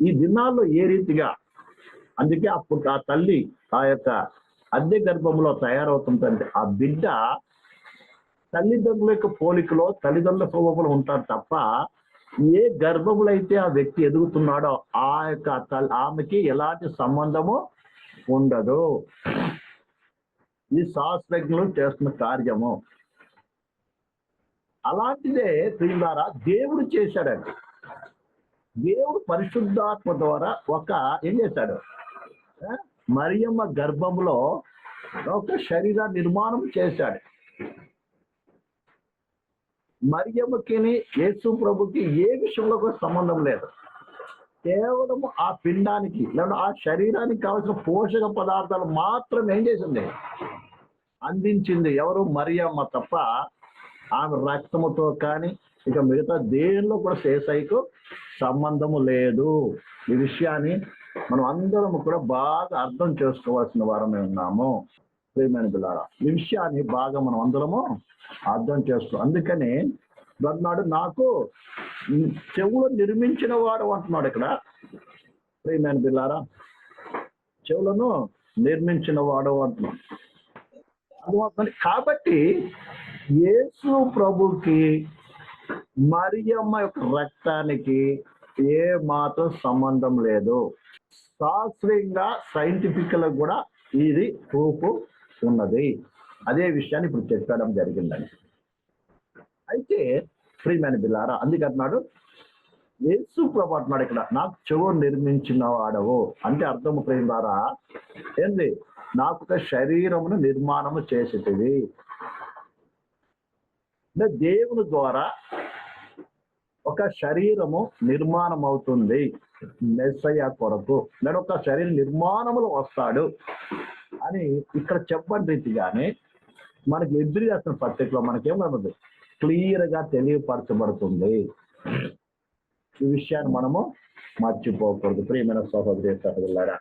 ఈ దినాల్లో ఏ రీతిగా అందుకే అప్పుడు ఆ తల్లి ఆ యొక్క అద్దె గర్భంలో తయారవుతుందంటే ఆ బిడ్డ తల్లిదండ్రుల యొక్క పోలికలో తల్లిదండ్రుల స్వభావంలో ఉంటారు తప్ప ఏ గర్భములైతే అయితే ఆ వ్యక్తి ఎదుగుతున్నాడో ఆ యొక్క ఆమెకి ఎలాంటి సంబంధము ఉండదు. ఇది శాస్త్రజ్ఞులు చేస్తున్న కార్యము. అలాంటిదే ప్రియులారా దేవుడు చేశాడండి. దేవుడు పరిశుద్ధాత్మ ద్వారా ఒక ఏం చేశాడు? మరియమ్మ గర్భంలో ఒక శరీర నిర్మాణం చేశాడు. మరియమ్మకి యేసు ప్రభుకి ఏ విషయంలో కూడా సంబంధం లేదు. కేవలం ఆ పిండానికి లేదా ఆ శరీరానికి కావాల్సిన పోషక పదార్థాలు మాత్రం ఏం చేసింది? అందించింది ఎవరు? మరియమ్మ తప్ప ఆమె రక్తముతో కానీ ఇక మిగతా దేనిలో కూడా శేషయ్యకు సంబంధము లేదు. ఈ విషయాన్ని మనం అందరం కూడా బాగా అర్థం చేసుకోవాల్సిన వారమే ఉన్నాము. ప్రియమైన పిల్లారా ఈ విషయాన్ని బాగా మనం అందరము అర్థం చేస్తాం అందుకని అన్నాడు నాకు చెవులు నిర్మించిన వాడు అంటున్నాడు ఇక్కడ. ప్రియమైన పిల్లారా చెవులను నిర్మించిన వాడు అంటున్నాడు. అర్థమవుతుంది కాబట్టి యేసు ప్రభుకి మరియమ్మ యొక్క రక్తానికి ఏ మాత్రం సంబంధం లేదు. శాస్త్రీయంగా సైంటిఫికల్ కూడా ఇది ప్రూఫ్ ఉన్నది. అదే విషయాన్ని ఇప్పుడు చెప్పడం జరిగిందని అయితే ప్రియమైన బిల్లారా అందుకంటున్నాడు యేసు ప్రభు అంటున్నాడు ఇక్కడ నాకు చెవు నిర్మించిన వాడవు. అంటే అర్థము ప్రియులారా ఏంది? నాకు ఒక శరీరమును నిర్మాణము చేసేటివి దేవుని ద్వారా ఒక శరీరము నిర్మాణం అవుతుంది మెస్సయ్య కొరకు. లేదా ఒక శరీర నిర్మాణములు వస్తాడు అని ఇక్కడ చెప్పని రీతిగానే మనకి ఎదురు చేస్తున్న పత్రికలో మనకేమన్నది క్లియర్గా తెలియపరచబడుతుంది. ఈ విషయాన్ని మనము మర్చిపోకూడదు. ప్రియమైన సహోదరి సహోదరులారా.